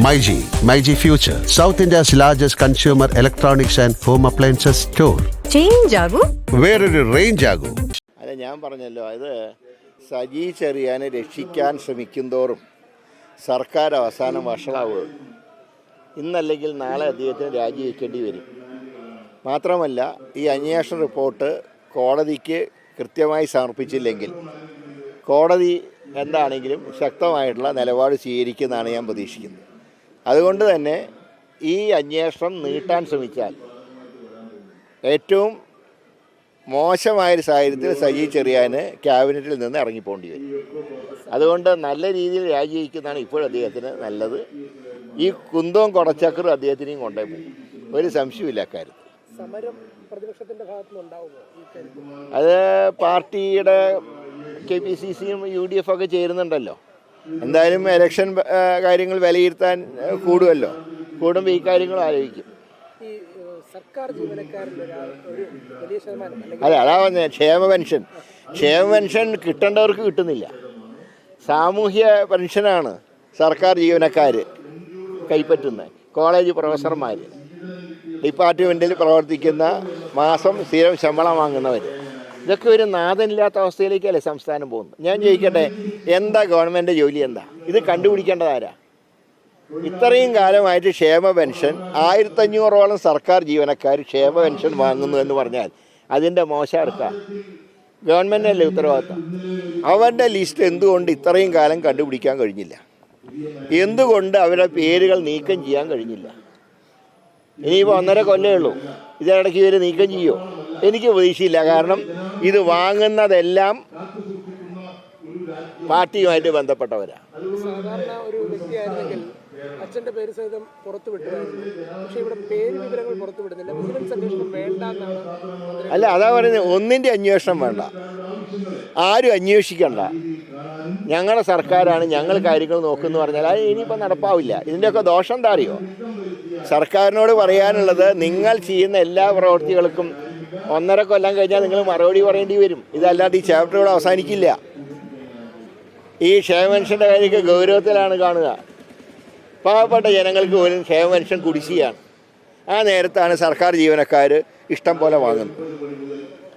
MyG, MyG future. South India's largest consumer electronics and home appliances store change ആകൂ. വേറൊരു range ആകൂ. അല്ല ഞാൻ പറഞ്ഞല്ലോ അത് സജി ചെറിയാനെ രക്ഷിക്കാൻ ശ്രമിക്കുന്തോറും സർക്കാർ അവസാനം വഷളാവുകയുള്ളൂ ഇന്നല്ലെങ്കിൽ നാളെ അദ്ദേഹത്തിന് രാജിവെക്കേണ്ടി വരും. മാത്രമല്ല ഈ അന്വേഷണ റിപ്പോർട്ട് കോടതിക്ക് കൃത്യമായി സമർപ്പിച്ചില്ലെങ്കിൽ കോടതി എന്താണെങ്കിലും ശക്തമായിട്ടുള്ള നിലപാട് സ്വീകരിക്കുന്നതാണ് ഞാൻ പ്രതീക്ഷിക്കുന്നത്. അതുകൊണ്ട് തന്നെ ഈ അന്വേഷണം നീട്ടാൻ ശ്രമിച്ചാൽ ഏറ്റവും മോശമായൊരു സാഹചര്യത്തിൽ സജി ചെറിയാന് ക്യാബിനറ്റിൽ നിന്ന് ഇറങ്ങിപ്പോണ്ടി വരും. അതുകൊണ്ട് നല്ല രീതിയിൽ രാജിവെക്കുന്നതാണ് ഇപ്പോഴും അദ്ദേഹത്തിന് നല്ലത്. ഈ കുന്തവും കുടച്ചക്കറും അദ്ദേഹത്തിനെയും കൊണ്ടേ പോകും. ഒരു സംശയമില്ല അക്കാര്യത്തിൽ. അത് പാർട്ടിയുടെ കെ പി സി സിയും യു ഡി എഫ് ഒക്കെ ചേരുന്നുണ്ടല്ലോ. എന്തായാലും ഇലക്ഷൻ കാര്യങ്ങൾ വിലയിരുത്താൻ കൂടുമല്ലോ. കൂടുമ്പോൾ ഈ കാര്യങ്ങൾ ആലോചിക്കും. അതെ അതാ പറഞ്ഞത് ക്ഷേമ പെൻഷൻ. ക്ഷേമ പെൻഷൻ കിട്ടേണ്ടവർക്ക് കിട്ടുന്നില്ല. സാമൂഹ്യ പെൻഷനാണ് സർക്കാർ ജീവനക്കാർ കൈപ്പറ്റുന്നത്. കോളേജ് പ്രൊഫസർമാർ ഡിപ്പാർട്ട്മെന്റിൽ പ്രവർത്തിക്കുന്ന മാസം സ്ഥിരം ശമ്പളം വാങ്ങുന്നവർ ഇതൊക്കെ ഒരു നാഥനില്ലാത്ത അവസ്ഥയിലേക്കല്ലേ സംസ്ഥാനം പോകുന്നത്? ഞാൻ ചോദിക്കട്ടെ എന്താ ഗവൺമെന്റ് ജോലി എന്താ? ഇത് കണ്ടുപിടിക്കേണ്ടതാരാ ഇത്രയും കാലമായിട്ട് ക്ഷേമ പെൻഷൻ ആയിരത്തഞ്ഞൂറോളം സർക്കാർ ജീവനക്കാർ ക്ഷേമ പെൻഷൻ വാങ്ങുന്നു എന്ന് പറഞ്ഞാൽ അതിന്റെ മോശം എടുക്കാം ഗവൺമെന്റല്ലേ ഉത്തരവാദിത്തം? അവരുടെ ലിസ്റ്റ് എന്തുകൊണ്ട് ഇത്രയും കാലം കണ്ടുപിടിക്കാൻ കഴിഞ്ഞില്ല? എന്തുകൊണ്ട് അവരുടെ പേരുകൾ നീക്കം ചെയ്യാൻ കഴിഞ്ഞില്ല? ഇനിയിപ്പോൾ ഒന്നര കൊല്ലേ ഉള്ളൂ. ഇതിനിടയ്ക്ക് ഇവർ നീക്കം ചെയ്യുമോ എനിക്ക് പ്രതീക്ഷയില്ല. കാരണം ഇത് വാങ്ങുന്നതെല്ലാം പാർട്ടിയുമായിട്ട് ബന്ധപ്പെട്ടവരാണ് സാധാരണ ഒരു വ്യക്തിയായിരുന്നെങ്കിൽ അച്ഛന്റെ പേര് സഹിതം പുറത്തു വിട്ടുമായിരുന്നു പക്ഷെ ഇവിടെ പേര് വിവരങ്ങൾ പുറത്തു വിടുന്നില്ല. അന്വേഷണം വേണ്ട എന്നാണ് അല്ല അതാ പറയുന്നത് ഒന്നിന്റെ അന്വേഷണം വേണ്ട. ആരും അന്വേഷിക്കണ്ട. ഞങ്ങളുടെ സർക്കാരാണ് ഞങ്ങൾ കാര്യങ്ങൾ നോക്കുന്നു പറഞ്ഞാൽ അത് ഇനിയിപ്പോൾ നടപ്പാവില്ല. ഇതിന്റെയൊക്കെ ദോഷം എന്താ അറിയോ? സർക്കാരിനോട് പറയാനുള്ളത് നിങ്ങൾ ചെയ്യുന്ന എല്ലാ പ്രവൃത്തികൾക്കും ഒന്നര കൊല്ലം കഴിഞ്ഞാൽ നിങ്ങൾ മറുപടി പറയേണ്ടി വരും. ഇതല്ലാതെ ഈ ചാപ്റ്റർ ഇവിടെ അവസാനിക്കില്ല. ഈ ക്ഷേമപെൻഷന്റെ കാര്യമൊക്കെ ഗൗരവത്തിലാണ് കാണുക. പാവപ്പെട്ട ജനങ്ങൾക്ക് പോലും ക്ഷേമപെൻഷൻ കുടിശ്ശിയാണ് ആ നേരത്താണ് സർക്കാർ ജീവനക്കാർ ഇഷ്ടം പോലെ വാങ്ങുന്നത്.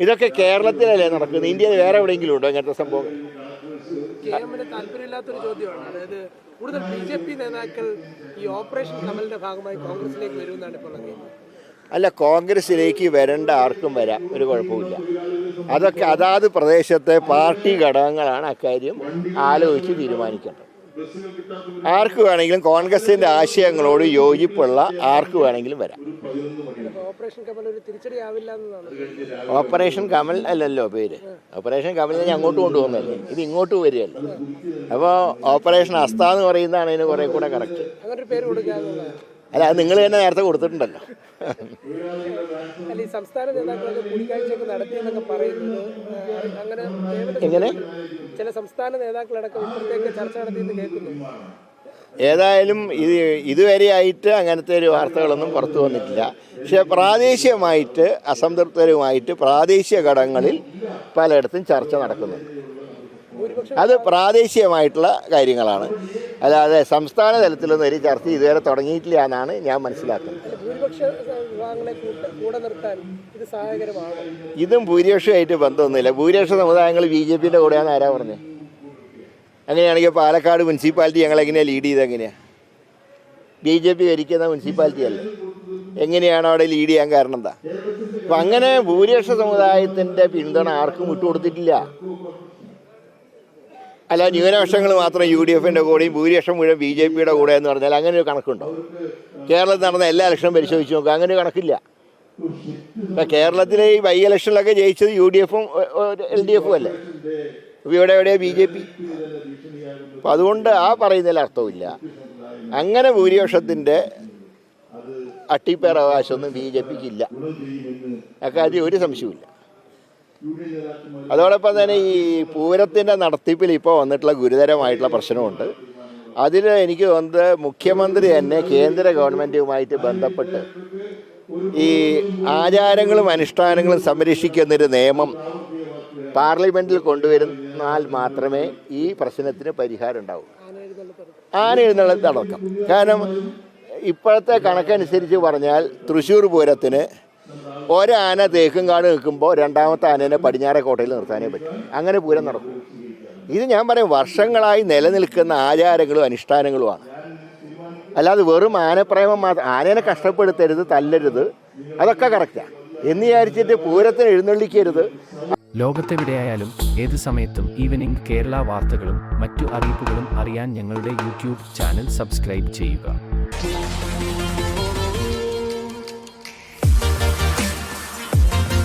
ഇതൊക്കെ കേരളത്തിലല്ലേ നടക്കുന്നത്? ഇന്ത്യയിൽ വേറെ എവിടെയെങ്കിലും ഉണ്ടോ ഇങ്ങനത്തെ സംഭവം? ചോദ്യമാണ്. അതായത് കൂടുതൽ ബി ജെ പി നേതാക്കൾ ഈ ഓപ്പറേഷൻ കമലിന്റെ ഭാഗമായി കോൺഗ്രസിലേക്ക് വരുമെന്നാണ് ഇപ്പോൾ അല്ല കോൺഗ്രസിലേക്ക് വരേണ്ട ആർക്കും വരാം. ഒരു കുഴപ്പമില്ല അതൊക്കെ അതാത് പ്രദേശത്തെ പാർട്ടി ഘടകങ്ങളാണ് അക്കാര്യം ആലോചിച്ച് തീരുമാനിക്കേണ്ടത്. ആർക്ക് വേണമെങ്കിലും കോൺഗ്രസിന്റെ ആശയങ്ങളോട് യോജിപ്പുള്ള ആർക്ക് വേണമെങ്കിലും വരാം. ഓപ്പറേഷൻ കമൽ അല്ലല്ലോ പേര്. ഓപ്പറേഷൻ കമൽ ഞാൻ അങ്ങോട്ട് കൊണ്ടുപോകുന്നല്ലേ ഇത് ഇങ്ങോട്ട് വരികയല്ലേ? അപ്പോൾ ഓപ്പറേഷൻ അസ്ത എന്ന് പറയുന്നതാണ് ഇതിന് കുറേ കൂടെ കറക്റ്റ്. അല്ല അത് നിങ്ങൾ തന്നെ നേരത്തെ കൊടുത്തിട്ടുണ്ടല്ലോ. എങ്ങനെ? ചില സംസ്ഥാന നേതാക്കളടക്കം ഇപ്പുറത്തേക്ക് ചർച്ച നടത്തിയെന്ന് കേൾക്കുന്നു. ഏതായാലും ഇത് ഇതുവരെയായിട്ട് അങ്ങനത്തെ ഒരു വാർത്തകളൊന്നും പുറത്തു വന്നിട്ടില്ല. പക്ഷേ പ്രാദേശികമായിട്ട് അസംതൃപ്തരുമായിട്ട് പ്രാദേശിക ഘടകങ്ങളിൽ പലയിടത്തും ചർച്ച നടക്കുന്നുണ്ട്. അത് പ്രാദേശികമായിട്ടുള്ള കാര്യങ്ങളാണ്. അല്ലാതെ സംസ്ഥാന തലത്തിലൊന്നും ഒരു ചർച്ച ഇതുവരെ തുടങ്ങിയിട്ടില്ല എന്നാണ് ഞാൻ മനസ്സിലാക്കുന്നത്. ഇത് ഭൂരിപക്ഷമായിട്ട് ബന്ധമൊന്നുമില്ല. ഭൂരിപക്ഷ സമുദായങ്ങൾ ബി ജെ പിന്റെ കൂടെയാണ് ആരാ പറഞ്ഞത് അങ്ങനെയാണെങ്കിൽ പാലക്കാട് മുനിസിപ്പാലിറ്റി ഞങ്ങൾ എങ്ങനെയാണ് ലീഡ് ചെയ്ത് എങ്ങനെയാണ് ബി ജെ പി ഭരിക്കുന്ന മുനിസിപ്പാലിറ്റി അല്ല? എങ്ങനെയാണ് അവിടെ ലീഡ് ചെയ്യാൻ കാരണം എന്താ? അപ്പം അങ്ങനെ ഭൂരിപക്ഷ സമുദായത്തിന്റെ പിന്തുണ ആർക്കും വിട്ടുകൊടുത്തിട്ടില്ല. അല്ല ന്യൂനപക്ഷങ്ങൾ മാത്രം യു ഡി എഫിന്റെ കൂടെയും ഭൂരിപക്ഷം മുഴുവൻ ബി ജെ പിയുടെ കൂടെ എന്ന് പറഞ്ഞാൽ അങ്ങനെ ഒരു കണക്കുണ്ടോ? കേരളത്തിൽ നടന്ന എല്ലാ ഇലക്ഷനും പരിശോധിച്ച് നോക്കുക അങ്ങനെ ഒരു കണക്കില്ല. ഇപ്പം കേരളത്തിലെ ഈ ബൈ ഇലക്ഷനിലൊക്കെ ജയിച്ചത് യു ഡി എഫും എൽ ഡി എഫും അല്ലേ? അപ്പോൾ ഇവിടെ എവിടെയാണ് ബി ജെ പി? അപ്പം അതുകൊണ്ട് ആ പറയുന്നതിൽ അർത്ഥമില്ല അങ്ങനെ ഭൂരിപക്ഷത്തിന്റെ അട്ടിപ്പേർ അവകാശമൊന്നും ബി ജെ പിക്ക് ഇല്ല. അക്കാര്യം ഒരു സംശയവുമില്ല. അതോടൊപ്പം തന്നെ ഈ പൂരത്തിന്റെ നടത്തിപ്പിൽ ഇപ്പോൾ വന്നിട്ടുള്ള ഗുരുതരമായിട്ടുള്ള പ്രശ്നമുണ്ട്. അതിൽ എനിക്ക് തോന്നുന്നത് മുഖ്യമന്ത്രി തന്നെ കേന്ദ്ര ഗവൺമെന്റുമായിട്ട് ബന്ധപ്പെട്ട് ഈ ആചാരങ്ങളും അനുഷ്ഠാനങ്ങളും സംരക്ഷിക്കുന്നൊരു നിയമം പാർലമെന്റിൽ കൊണ്ടുവരുന്നാൽ മാത്രമേ ഈ പ്രശ്നത്തിന് പരിഹാരം ഉണ്ടാവൂ. ആന എഴുന്നള്ളത്ത് നടക്കാം. കാരണം ഇപ്പോഴത്തെ കണക്കനുസരിച്ച് പറഞ്ഞാൽ തൃശ്ശൂർ പൂരത്തിന് ഒരാന തേക്കുംകാട് നിൽക്കുമ്പോൾ രണ്ടാമത്തെ ആനേനെ പടിഞ്ഞാറെ കോട്ടയിൽ നിർത്താനേ പറ്റും. അങ്ങനെ പൂരം നടക്കും. ഇത് ഞാൻ പറയും വർഷങ്ങളായി നിലനിൽക്കുന്ന ആചാരങ്ങളും അനുഷ്ഠാനങ്ങളുമാണ്. അല്ലാതെ വെറും ആനപ്രേമം മാത്രം ആനേനെ കഷ്ടപ്പെടുത്തരുത് തല്ലരുത് അതൊക്കെ കറക്റ്റാണ് എന്ന് വിചാരിച്ചിട്ട് പൂരത്തിന് എഴുന്നള്ളിക്കരുത്. ലോകത്തെവിടെയായാലും ഏത് സമയത്തും ഈവനിംഗ് കേരള വാർത്തകളും മറ്റു അറിയിപ്പുകളും അറിയാൻ ഞങ്ങളുടെ യൂട്യൂബ് ചാനൽ സബ്സ്ക്രൈബ് ചെയ്യുക.